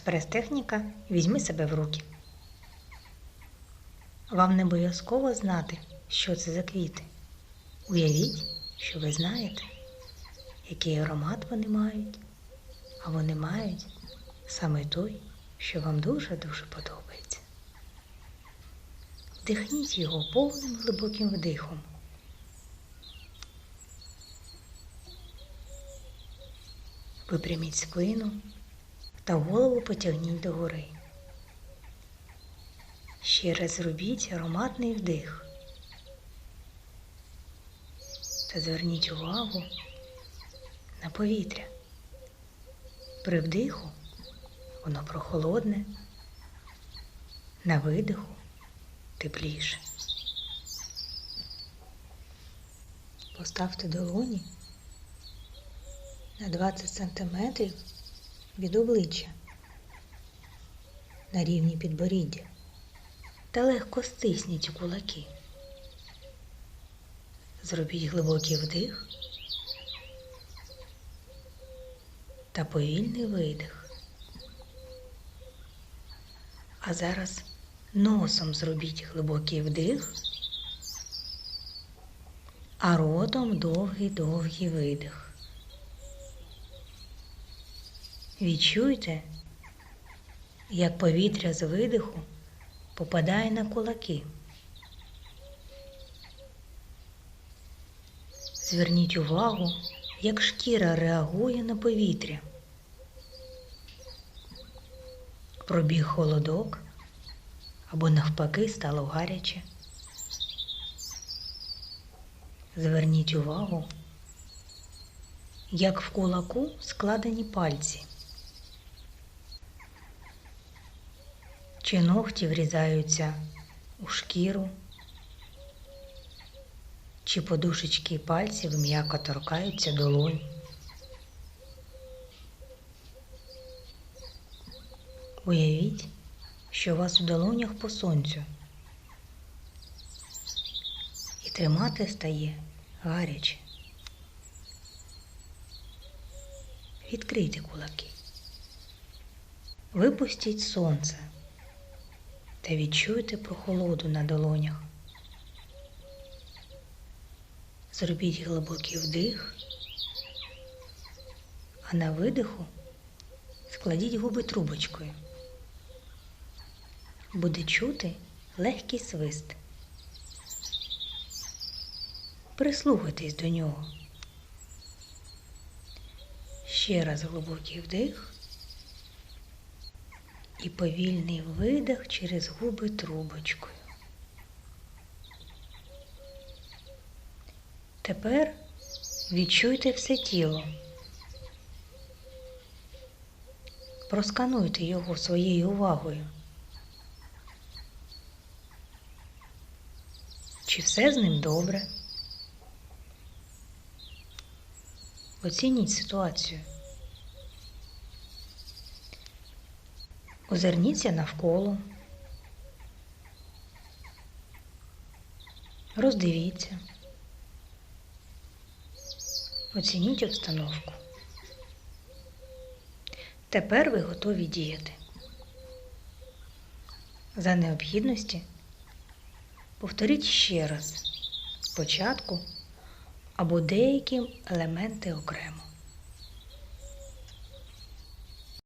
Експрес-техніка візьми себе в руки. Вам не обов'язково знати, що це за квіти. Уявіть, що ви знаєте, який аромат вони мають, а вони мають саме той, що вам дуже-дуже подобається. Вдихніть його повним глибоким вдихом. Випряміть спину та голову потягніть догори. Ще раз зробіть ароматний вдих. Та зверніть увагу на повітря. При вдиху воно прохолодне, на видиху тепліше. Поставте долоні на 20 см від обличчя на рівні підборіддя та легко стисніть кулаки. Зробіть глибокий вдих та повільний видих. А зараз носом зробіть глибокий вдих, а ротом довгий-довгий видих. Відчуйте, як повітря з видиху попадає на кулаки. Зверніть увагу, як шкіра реагує на повітря. Пробіг холодок або навпаки стало гаряче. Зверніть увагу, як в кулаку складені пальці. Чи ногті врізаються у шкіру, чи подушечки пальців м'яко торкаються долонь. Уявіть, що у вас у долонях по сонцю. І тримати стає гаряче. Відкрийте кулаки. Випустіть сонце та відчуйте прохолоду на долонях. Зробіть глибокий вдих, а на видиху складіть губи трубочкою. Буде чути легкий свист. Прислухайтесь до нього. Ще раз глибокий вдих і повільний видих через губи трубочкою. Тепер відчуйте все тіло. Проскануйте його своєю увагою. Чи все з ним добре? Оцініть ситуацію. Озирніться навколо. Роздивіться. Оцініть обстановку. Тепер ви готові діяти. За необхідності повторіть ще раз спочатку або деякі елементи окремо.